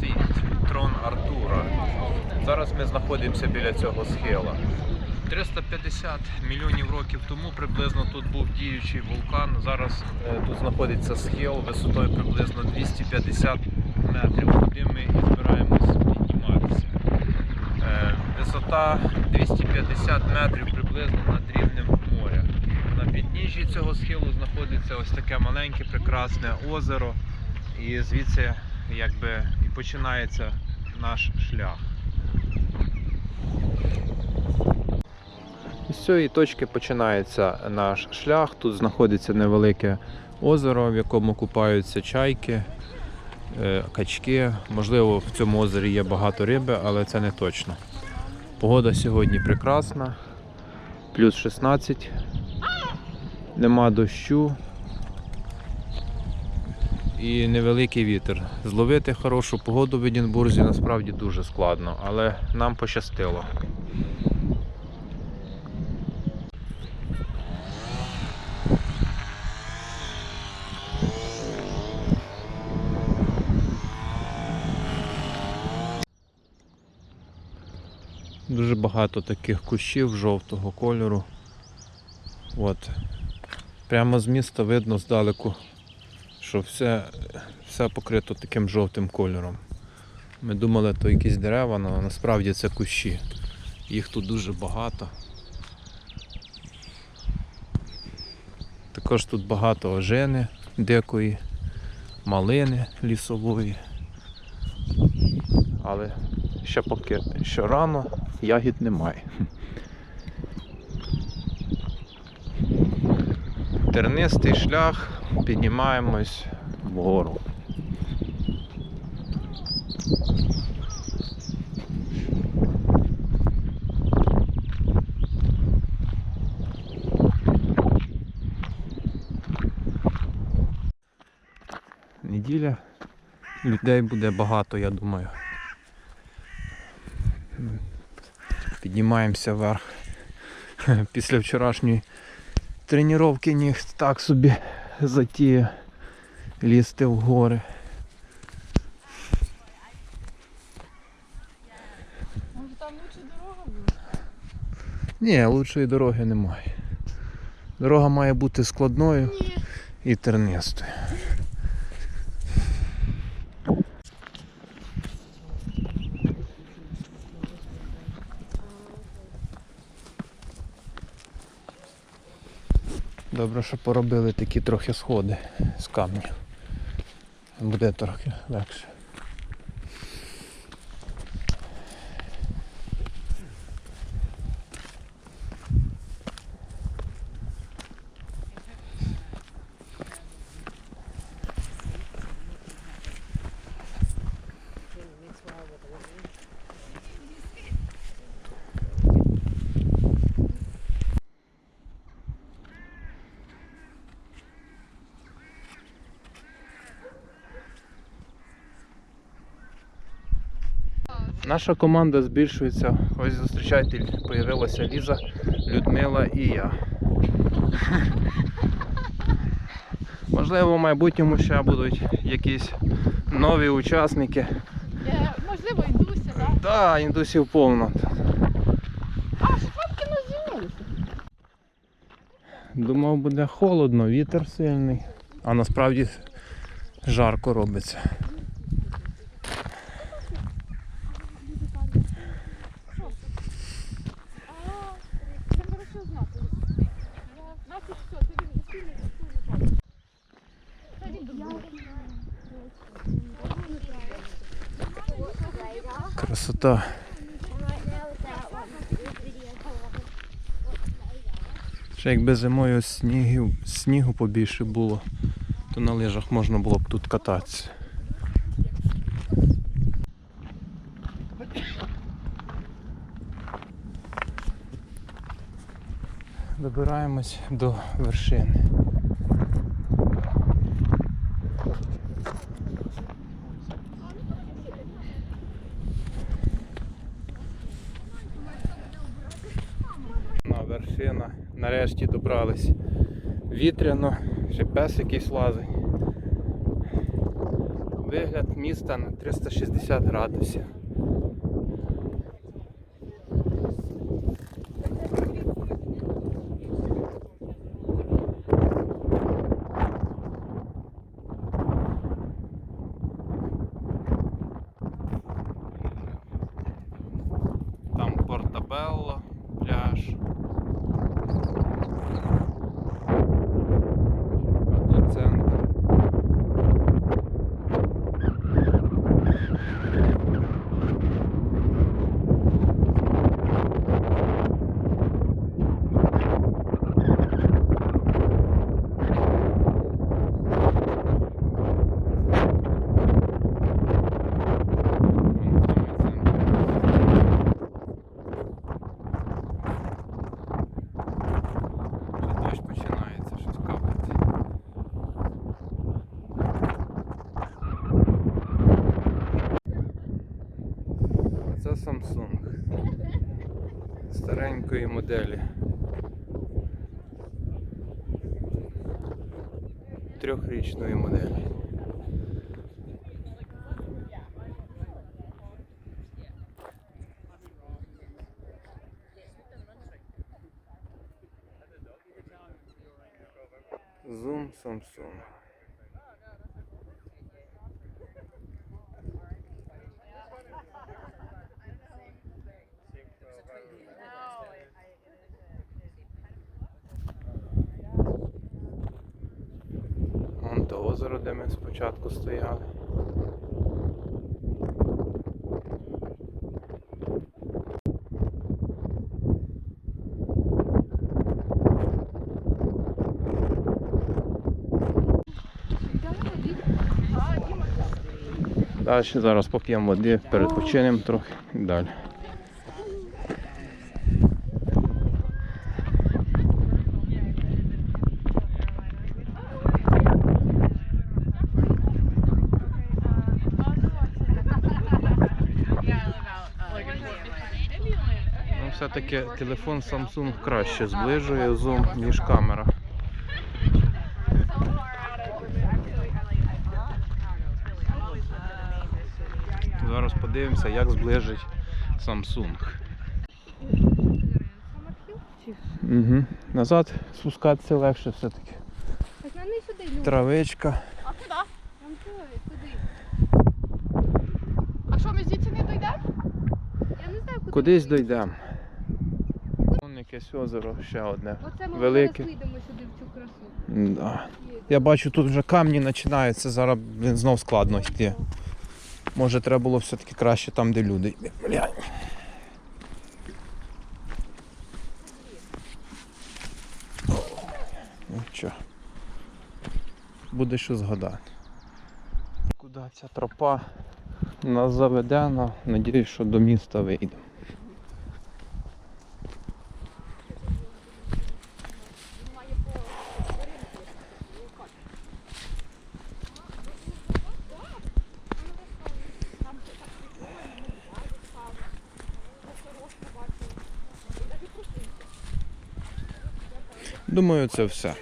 Сінт, трон Артура. Зараз ми знаходимося біля цього схила. 350 мільйонів років тому приблизно тут був діючий вулкан. Зараз е, тут знаходиться схил висотою приблизно 250 метрів, куди ми збираємось підніматися. Е, Висота 250 метрів приблизно над рівнем моря. На підніжжі цього схилу знаходиться ось таке маленьке прекрасне озеро, і звідси якби і починається наш шлях. З цієї точки починається наш шлях. Тут знаходиться невелике озеро, в якому купаються чайки, е, качки. Можливо, в цьому озері є багато риби, але це не точно. Погода сьогодні прекрасна, плюс 16, нема дощу і невеликий вітер. Зловити хорошу погоду в Едінбурзі насправді дуже складно, але нам пощастило. Дуже багато таких кущів жовтого кольору. От. Прямо з міста видно здалеку, що все, все покрито таким жовтим кольором. Ми думали, то якісь дерева, але насправді це кущі. Їх тут дуже багато. Також тут багато ожени дикої, малини лісової. Але ще поки що рано, ягід немає. Тернистий шлях, піднімаємось вгору. Неділя. Людей буде багато, я думаю. Піднімаємося вверх. Після вчорашньої тренування ніг так собі затіє лізти в гори. Може там лучше дорога буде? Ні, лучшої дороги немає. Дорога має бути складною Ні. і тернистою. Добре, що поробили такі трохи сходи з камню. Буде трохи легше. Наша команда збільшується. Ось зустрічайте, появилася Ліза, Людмила і я. Можливо, в майбутньому ще будуть якісь нові учасники. Я, можливо, йдуся, так? Так, індусів повно. А, шпатки називалися. Думав, буде холодно, вітер сильний, а насправді жарко робиться. А, це хорошо знати. Нафіг що, ти він спільний дуже Красота. Ще якби зимою снігів, снігу побільше було, то на лижах можна було б тут кататися. Добираємось до вершини. Добрались. Вітряно, ще пес якийсь лазить. Вигляд міста на 360 градусів. Там Портабелло, пляж. А тут центр. Вон саме центр. Вже дощ починається, щось капати. Це Samsung старенької моделі. Трьохрічної моделі. Zoom Samsung. Вон то озеро, де ми спочатку стояли. Далі зараз поп'ємо води, перепочинемо трохи і далі. Ну, все-таки телефон Samsung краще зближує зум, ніж камера. Зараз подивимося, як зближить Samsung. Угу. Назад спускатися легше все-таки. Так на не сюди, Люк. Травичка. А куди? Нам туди, туди. А що, ми звідси не дійдемо? Я не знаю, куди. Кудись дійдемо. Якесь озеро, ще одне. Оце ми Велике. зараз вийдемо сюди в цю красу. Да. Я бачу, тут вже камні починаються, зараз блін, знов складно йти. Може треба було все-таки краще там, де люди. Блядь. Ну що, буде що згадати. Куди ця тропа нас заведе, ну, надіюсь, що до міста вийде. Думаю, це все.